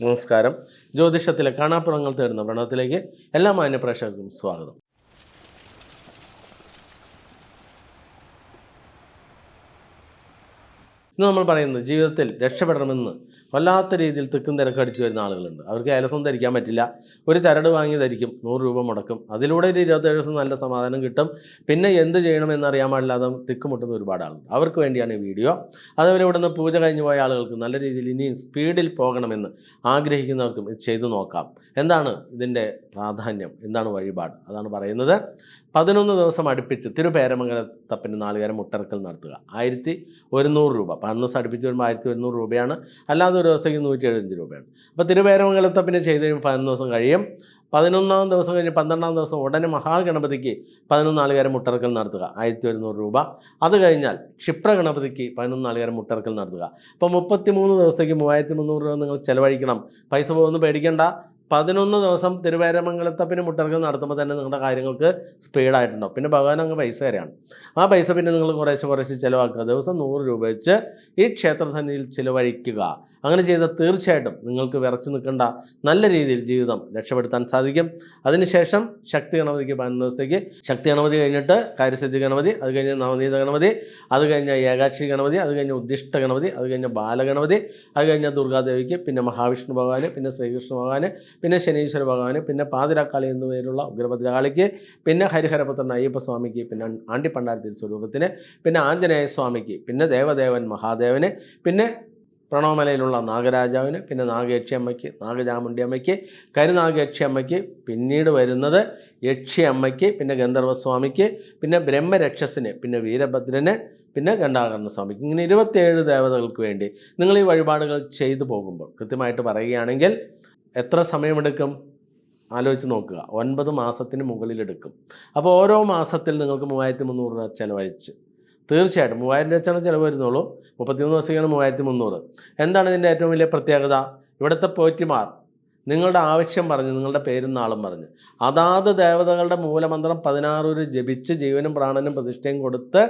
നമസ്കാരം. ജ്യോതിഷത്തിലെ കാണാപ്പുറങ്ങൾ തേടുന്ന പ്രണവത്തിലേക്ക് എല്ലാ മാന്യ പ്രേക്ഷകർക്കും സ്വാഗതം. ഇന്ന് നമ്മൾ പറയുന്നത് ജീവിതത്തിൽ രക്ഷപ്പെടണമെന്ന് വല്ലാത്ത രീതിയിൽ തിക്കും തിരക്കും അടിച്ചു വരുന്ന ആളുകളുണ്ട്. അവർക്ക് ഏലസം ധരിക്കാൻ പറ്റില്ല. ഒരു ചരട് വാങ്ങി ധരിക്കും. നൂറ് രൂപ മുടക്കും. അതിലൂടെ ഒരു ഇരുപത്തേഴ് ദിവസം നല്ല സമാധാനം കിട്ടും. പിന്നെ എന്ത് ചെയ്യണമെന്ന് അറിയാൻ പാടില്ലാതെ തിക്കുമുട്ടുന്ന ഒരുപാട് ആളുണ്ട് അവർക്ക് വേണ്ടിയാണ് ഈ വീഡിയോ. അതുപോലെ ഇവിടുന്ന് പൂജ കഴിഞ്ഞു പോയ ആളുകൾക്ക് നല്ല രീതിയിൽ ഇനിയും സ്പീഡിൽ പോകണമെന്ന് ആഗ്രഹിക്കുന്നവർക്കും ഇത് ചെയ്തു നോക്കാം. എന്താണ് ഇതിന്റെ പ്രാധാന്യം? എന്താണ് വഴിപാട്? അതാണ് പറയുന്നത്. പതിനൊന്ന് ദിവസം അടുപ്പിച്ച് തിരുപേരമംഗലത്തപ്പന് നാളുകാരം മുട്ടറക്കൽ നടത്തുക. ആയിരത്തി ഒരുന്നൂറ് രൂപ. പതിനൊന്ന് ദിവസം അടുപ്പിച്ച് വരുമ്പോൾ ആയിരത്തി ഒരുന്നൂറ് രൂപയാണ്. അല്ലാതെ ഒരു ദിവസത്തേക്ക് നൂറ്റി എഴുപത്തഞ്ച് രൂപയാണ്. അപ്പോൾ തിരുവേരമംഗലത്തെ പിന്നെ ചെയ്ത് കഴിയുമ്പോൾ പതിനൊന്ന് ദിവസം കഴിയും. പതിനൊന്നാം ദിവസം കഴിഞ്ഞ് പന്ത്രണ്ടാം ദിവസം ഉടനെ മഹാഗണപതിക്ക് പതിനൊന്ന് നാളുകാരം മുട്ടറക്കൽ നടത്തുക ആയിരത്തി ഒരുന്നൂറ് രൂപ. അത് കഴിഞ്ഞാൽ ക്ഷിപ്ര ഗണപതിക്ക് പതിനൊന്ന് നാളുകാരം മുട്ടറക്കൽ നടത്തുക. അപ്പോൾ മുപ്പത്തി മൂന്ന് ദിവസത്തേക്ക് മൂവായിരത്തി മുന്നൂറ് രൂപ നിങ്ങൾ ചിലവഴിക്കണം. പൈസ പോകുന്നു പേടിക്കേണ്ട. പതിനൊന്ന് ദിവസം തിരുവേരമംഗലത്തപ്പിന് മുട്ടറക്കൽ നടത്തുമ്പോൾ തന്നെ നിങ്ങളുടെ കാര്യങ്ങൾക്ക് സ്പീഡായിട്ടുണ്ടാവും പിന്നെ ഭഗവാൻ അങ്ങ് പൈസ തരാണ്. ആ പൈസ പിന്നെ നിങ്ങൾ കുറേശ്ശെ കുറേശ്ശെ ചിലവാക്കുക. ദിവസം നൂറ് രൂപ വെച്ച് ഈ ക്ഷേത്രസന്നിധിയിൽ ചിലവഴിക്കുക. അങ്ങനെ ചെയ്താൽ തീർച്ചയായിട്ടും നിങ്ങൾക്ക് വിറച്ചു നിൽക്കേണ്ട നല്ല രീതിയിൽ ജീവിതം രക്ഷപ്പെടുത്താൻ സാധിക്കും. അതിനുശേഷം ശക്തി ഗണപതിക്ക് പതിനൊന്ന് ദിവസത്തേക്ക്. ശക്തി ഗണപതി കഴിഞ്ഞിട്ട് കാര്യസിദ്ധി ഗണപതി അത് കഴിഞ്ഞ് നവനീത ഗണപതി അത് കഴിഞ്ഞ ഏകാക്ഷി ഗണപതി അത് കഴിഞ്ഞ് ഉദ്ദിഷ്ട ഗണപതി അത് കഴിഞ്ഞ ബാലഗണപതി അത് കഴിഞ്ഞ ദുർഗാദേവിക്ക് പിന്നെ മഹാവിഷ്ണു ഭഗവാന് പിന്നെ ശ്രീകൃഷ്ണ ഭഗവാന് പിന്നെ ശനീശ്വര ഭഗവാന് പിന്നെ പാതിരാക്കാളി എന്നു പേരുള്ള ഉഗ്രഭദ്രകാളിക്ക് പിന്നെ ഹരിഹരപുത്രൻ അയ്യപ്പ സ്വാമിക്ക് പിന്നെ ആണ്ടിപ്പണ്ടാരത്തിൽ സ്വരൂപത്തിന് പിന്നെ ആഞ്ജനേയ സ്വാമിക്ക് പിന്നെ ദേവദേവൻ മഹാദേവന് പിന്നെ പ്രണവമലയിലുള്ള നാഗരാജാവിന് പിന്നെ നാഗയക്ഷി അമ്മയ്ക്ക് നാഗചാമുണ്ടി അമ്മയ്ക്ക് കരുനാഗയക്ഷി അമ്മയ്ക്ക് പിന്നീട് വരുന്നത് യക്ഷി അമ്മയ്ക്ക് പിന്നെ ഗന്ധർവസ്വാമിക്ക് പിന്നെ ബ്രഹ്മരക്ഷസിന് പിന്നെ വീരഭദ്രന് പിന്നെ ഗണ്ടാകർണ സ്വാമിക്ക് ഇങ്ങനെ ഇരുപത്തിയേഴ് ദേവതകൾക്ക് വേണ്ടി നിങ്ങൾ ഈ വഴിപാടുകൾ ചെയ്തു പോകുമ്പോൾ കൃത്യമായിട്ട് പറയുകയാണെങ്കിൽ എത്ര സമയമെടുക്കും? ആലോചിച്ച് നോക്കുക. ഒൻപത് മാസത്തിന് മുകളിലെടുക്കും. അപ്പോൾ ഓരോ മാസത്തിൽ നിങ്ങൾക്ക് മൂവായിരത്തി മുന്നൂറ് രൂപ ചിലവഴിച്ച് തീർച്ചയായിട്ടും മൂവായിരം രൂപ വെച്ചാണ് ചിലവ് വരുന്നുള്ളൂ. മുപ്പത്തിമൂന്ന് ദിവസത്തേക്കാണ് മൂവായിരത്തി മുന്നൂറ് എന്താണ് ഇതിന്റെ ഏറ്റവും വലിയ പ്രത്യേകത? ഇവിടുത്തെ പോറ്റിമാർ നിങ്ങളുടെ ആവശ്യം പറഞ്ഞ് നിങ്ങളുടെ പേരും നാളും പറഞ്ഞ് അതാത് ദേവതകളുടെ മൂലമന്ത്രം പതിനാറൂര് ജപിച്ച് ജീവനും പ്രാണനും പ്രതിഷ്ഠയും കൊടുത്ത്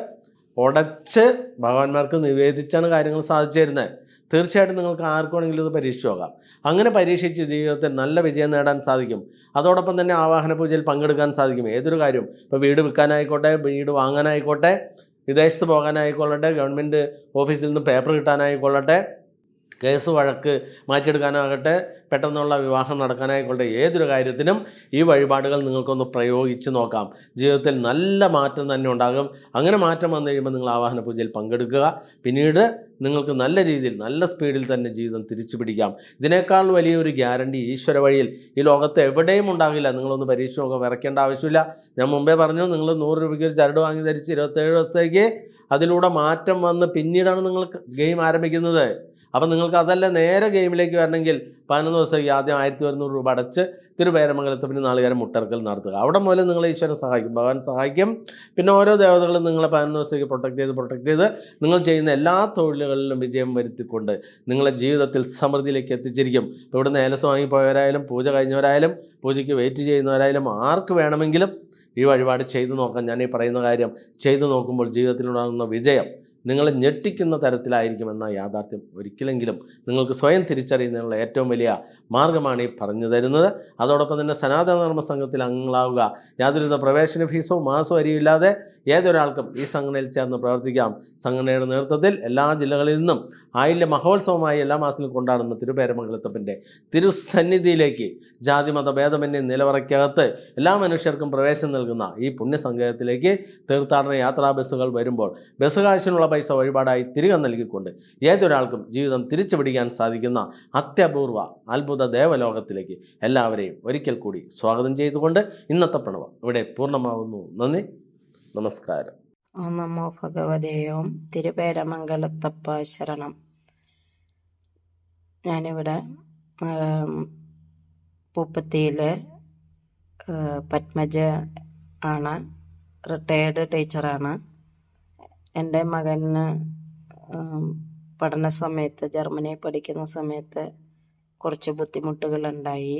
ഉടച്ച് ഭഗവാന്മാർക്ക് നിവേദിച്ചാണ് കാര്യങ്ങൾ സാധിച്ചു തരുന്നത്. തീർച്ചയായിട്ടും നിങ്ങൾക്ക് ആർക്കുവാണെങ്കിലും ഇത് പരീക്ഷിച്ച് നോക്കാം. അങ്ങനെ പരീക്ഷിച്ച് ജീവിതത്തിൽ നല്ല വിജയം നേടാൻ സാധിക്കും. അതോടൊപ്പം തന്നെ ആവാഹന പൂജയിൽ പങ്കെടുക്കാൻ സാധിക്കും. ഏതൊരു കാര്യവും. ഇപ്പോൾ വീട് വിൽക്കാനായിക്കോട്ടെ വീട് വാങ്ങാനായിക്കോട്ടെ വിദേശത്ത് പോകാനായിക്കൊള്ളട്ടെ ഗവൺമെന്റ് ഓഫീസിൽ നിന്ന് പേപ്പർ കിട്ടാനായിക്കൊള്ളട്ടെ കേസ് വഴക്ക് മാറ്റിയെടുക്കാനാകട്ടെ പെട്ടെന്നുള്ള വിവാഹം നടക്കാനായിക്കോട്ടെ ഏതൊരു കാര്യത്തിനും ഈ വഴിപാടുകൾ നിങ്ങൾക്കൊന്ന് പ്രയോഗിച്ച് നോക്കാം. ജീവിതത്തിൽ നല്ല മാറ്റം തന്നെ ഉണ്ടാകും. അങ്ങനെ മാറ്റം വന്നു കഴിയുമ്പോൾ നിങ്ങൾ ആവാഹന പൂജയിൽ പങ്കെടുക്കുക. പിന്നീട് നിങ്ങൾക്ക് നല്ല രീതിയിൽ നല്ല സ്പീഡിൽ തന്നെ ജീവിതം തിരിച്ചു പിടിക്കാം. ഇതിനേക്കാൾ വലിയൊരു ഗ്യാരണ്ടി ഈശ്വര വഴിയിൽ. ഈ ലോകത്ത് എവിടെയും ഉണ്ടാകില്ല. നിങ്ങളൊന്ന് പരീക്ഷ നോക്കുക വിറയ്ക്കേണ്ട ആവശ്യമില്ല. ഞാൻ മുമ്പേ പറഞ്ഞു നിങ്ങൾ നൂറ് രൂപയ്ക്ക് ഒരു ചരട് വാങ്ങി ധരിച്ച് ഇരുപത്തേഴ് ദിവസത്തേക്ക് അതിലൂടെ മാറ്റം വന്ന് പിന്നീടാണ് നിങ്ങൾ ഗെയിം ആരംഭിക്കുന്നത്. അപ്പം നിങ്ങൾക്ക് അതല്ല നേരെ ഗെയിമിലേക്ക് വരണമെങ്കിൽ പതിനൊന്ന് ദിവസത്തേക്ക് ആദ്യം ആയിരത്തി ഒരുന്നൂറ് രൂപ അടച്ച് തിരുപേരമംഗലത്തിന് നാളുകാരം മുട്ടർക്കൽ നടത്തുക. അവിടെ മുതൽ നിങ്ങളെ ഈശ്വരൻ സഹായിക്കും. ഭഗവാൻ സഹായിക്കും. പിന്നെ ഓരോ ദേവതകളും നിങ്ങളെ പതിനൊന്ന് ദിവസത്തേക്ക് പ്രൊട്ടക്ട് ചെയ്ത് പ്രൊട്ടക്ട് ചെയ്ത് നിങ്ങൾ ചെയ്യുന്ന എല്ലാ തൊഴിലുകളിലും വിജയം വരുത്തിക്കൊണ്ട് നിങ്ങളെ ജീവിതത്തിൽ സമൃദ്ധിയിലേക്ക് എത്തിച്ചിരിക്കും. ഇപ്പോൾ ഇവിടെ ഏലസ് വാങ്ങിപ്പോയവരായാലും പൂജ കഴിഞ്ഞവരായാലും പൂജയ്ക്ക് വെയിറ്റ് ചെയ്യുന്നവരായാലും ആർക്ക് വേണമെങ്കിലും ഈ വഴിപാട് ചെയ്തു നോക്കാം. ഞാൻ ഈ പറയുന്ന കാര്യം ചെയ്തു നോക്കുമ്പോൾ ജീവിതത്തിലുണ്ടാകുന്ന വിജയം. നിങ്ങളെ ഞെട്ടിക്കുന്ന തരത്തിലായിരിക്കുമെന്ന യാഥാർത്ഥ്യം ഒരിക്കലെങ്കിലും നിങ്ങൾക്ക് സ്വയം തിരിച്ചറിയുന്നതിനുള്ള ഏറ്റവും വലിയ മാർഗമാണ് ഈ പറഞ്ഞു തരുന്നത്. അതോടൊപ്പം തന്നെ സനാതന ധർമ്മ സംഘത്തിൽ അംഗങ്ങളാവുക. യാതൊരുവിധ പ്രവേശന ഫീസോ മാസോ അരിയില്ലാതെ ഏതൊരാൾക്കും ഈ സംഘടനയിൽ ചേർന്ന് പ്രവർത്തിക്കാം. സംഘടനയുടെ നേതൃത്വത്തിൽ എല്ലാ ജില്ലകളിൽ നിന്നും ആയില്യ മഹോത്സവമായി എല്ലാ മാസത്തിലും കൊണ്ടാടുന്ന തിരുപേരമംഗലത്തപ്പന്റെ തിരുസന്നിധിയിലേക്ക് ജാതി ജാതിമത ഭേദമന്യ നിലവറയ്ക്കകത്ത് എല്ലാ മനുഷ്യർക്കും പ്രവേശനം നൽകുന്ന ഈ പുണ്യസങ്കേതത്തിലേക്ക് തീർത്ഥാടന യാത്രാ ബസ്സുകൾ വരുമ്പോൾ ബസ് കാശിനുള്ള പൈസ വഴിപാടായി തിരികെ നൽകിക്കൊണ്ട് ഏതൊരാൾക്കും ജീവിതം തിരിച്ചുപിടിക്കാൻ സാധിക്കുന്ന അത്യപൂർവ അത്ഭുത ദേവലോകത്തിലേക്ക് എല്ലാവരെയും ഒരിക്കൽ കൂടി സ്വാഗതം ചെയ്തുകൊണ്ട് ഇന്നത്തെ പ്രണവം ഇവിടെ പൂർണമാവുന്നു. നന്ദി. നമസ്കാരം. ഓം നമോ ഭഗവതയോം തിരുപേരമംഗലത്തപ്പ ശരണം ഞാനിവിടെ ആം, പൂപ്പത്തിയിലെ പത്മജ ആണ്. റിട്ടയേർഡ് ടീച്ചറാണ്. എന്റെ മകന് പഠന സമയത്ത് ജർമ്മനിയിൽ പഠിക്കുന്ന സമയത്ത് കുറച്ച് ബുദ്ധിമുട്ടുകളുണ്ടായി.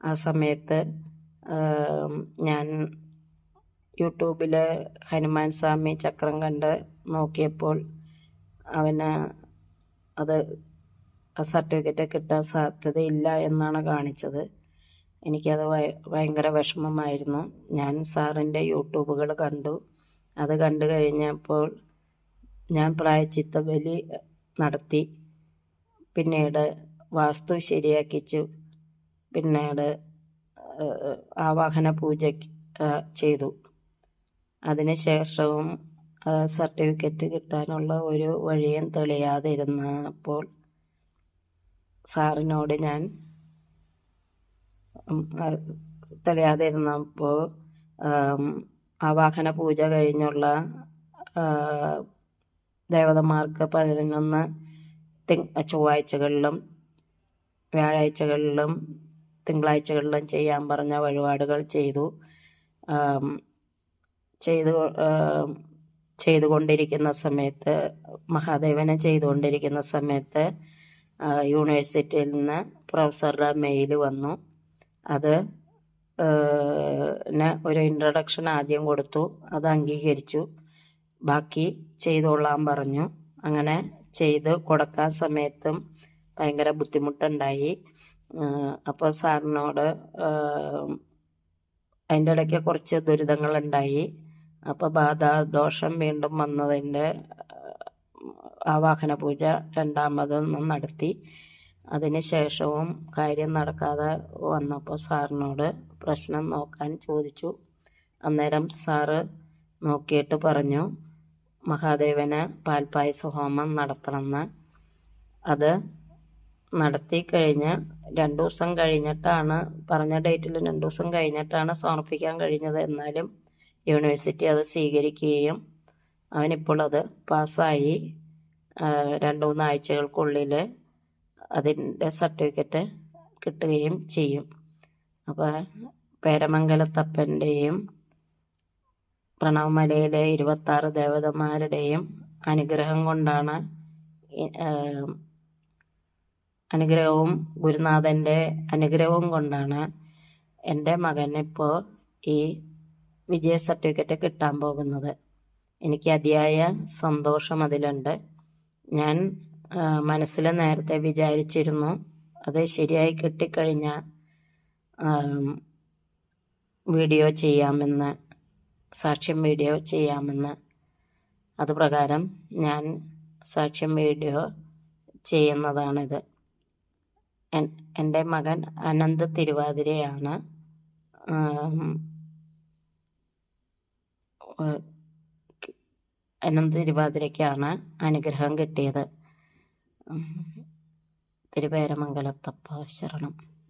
ആ സമയത്ത് ഞാൻ യൂട്യൂബിൽ ഹനുമാൻ സ്വാമി ചക്രം കണ്ട് നോക്കിയപ്പോൾ അവന് അത് സർട്ടിഫിക്കറ്റ് കിട്ടാൻ സാധ്യതയില്ല എന്നാണ് കാണിച്ചത്. എനിക്കത് ഭയ- ഭയങ്കര വിഷമമായിരുന്നു. ഞാൻ സാറിന്റെ യൂട്യൂബുകൾ കണ്ടു. അത് കണ്ടു കഴിഞ്ഞപ്പോൾ ഞാൻ പ്രായച്ചിത്ത ബലി നടത്തി. പിന്നീട് വാസ്തു ശരിയാക്കിച്ചു. പിന്നീട് ആവാഹന പൂജ ചെയ്തു. അതിനുശേഷവും സർട്ടിഫിക്കറ്റ് കിട്ടാനുള്ള ഒരു വഴിയും തെളിയാതിരുന്നപ്പോൾ സാറിനോട് ഞാൻ തെളിയാതിരുന്നപ്പോൾ ആവാഹന പൂജ കഴിഞ്ഞുള്ള ദേവതമാർക്ക് പതിനൊന്ന് ചൊവ്വാഴ്ചകളിലും വ്യാഴാഴ്ചകളിലും തിങ്കളാഴ്ചകളിലും ചെയ്യാൻ പറഞ്ഞ വഴിപാടുകൾ ചെയ്തു. ചെയ്തു ചെയ്തുകൊണ്ടിരിക്കുന്ന സമയത്ത് മഹാദേവനെ ചെയ്തുകൊണ്ടിരിക്കുന്ന സമയത്ത് യൂണിവേഴ്സിറ്റിയിൽ നിന്ന് പ്രൊഫസറുടെ മെയിൽ വന്നു. അത് ഒരു ഇൻട്രഡക്ഷൻ ആദ്യം കൊടുത്തു അത് അംഗീകരിച്ചു. ബാക്കി ചെയ്തോളാൻ പറഞ്ഞു. അങ്ങനെ ചെയ്ത് കൊടുക്കാൻ സമയത്തും ഭയങ്കര ബുദ്ധിമുട്ടുണ്ടായി. അപ്പോൾ സാറിനോട് അതിന്റെ ഇടയ്ക്ക് കുറച്ച് ദുരിതങ്ങളുണ്ടായി. അപ്പോൾ ബാധാദോഷം വീണ്ടും വന്നതിന്റെ ആവാഹന പൂജ രണ്ടാമതൊന്നും നടത്തി. അതിന് ശേഷവും കാര്യം നടക്കാതെ വന്നപ്പോൾ സാറിനോട് പ്രശ്നം നോക്കാൻ ചോദിച്ചു. അന്നേരം സാറ് നോക്കിയിട്ട് പറഞ്ഞു മഹാദേവന് പാൽപ്പായസ ഹോമം നടത്തണമെന്ന്. അത് നടത്തി കഴിഞ്ഞ് രണ്ടു ദിവസം കഴിഞ്ഞിട്ടാണ് പറഞ്ഞ ഡേറ്റിൽ രണ്ടു ദിവസം കഴിഞ്ഞിട്ടാണ് സമർപ്പിക്കാൻ കഴിഞ്ഞത്. എന്നാലും യൂണിവേഴ്സിറ്റി അത് സ്വീകരിക്കുകയും അവനിപ്പോൾ അത് പാസ്സായി രണ്ട് മൂന്ന് ആഴ്ചകൾക്കുള്ളിൽ അതിന്റെ സർട്ടിഫിക്കറ്റ് കിട്ടുകയും ചെയ്യും. അപ്പോൾ പേരമംഗലത്തപ്പന്റെയും പ്രണവമലയിലെ ഇരുപത്താറ് ദേവതമാരുടെയും അനുഗ്രഹം കൊണ്ടാണ് അനുഗ്രഹവും ഗുരുനാഥന്റെ അനുഗ്രഹവും കൊണ്ടാണ് എന്റെ മകനിപ്പോൾ ഈ വിജയ സർട്ടിഫിക്കറ്റ് കിട്ടാൻ പോകുന്നത്. എനിക്ക് അതിയായ സന്തോഷം അതിലുണ്ട്. ഞാൻ മനസ്സിൽ നേരത്തെ വിചാരിച്ചിരുന്നു അത് ശരിയായി കിട്ടിക്കഴിഞ്ഞാൽ വീഡിയോ ചെയ്യാമെന്ന് സാക്ഷ്യം വീഡിയോ ചെയ്യാമെന്ന്. അതുപ്രകാരം ഞാൻ സാക്ഷ്യം വീഡിയോ ചെയ്യുന്നതാണിത്. എന്റെ മകൻ അനന്ത് തിരുവാതിരയാണ്. അനന്ത് തിരുവാതിരയ്ക്കാണ് അനുഗ്രഹം കിട്ടിയത്. തിരുവേരമംഗലത്തപ്പ ശരണം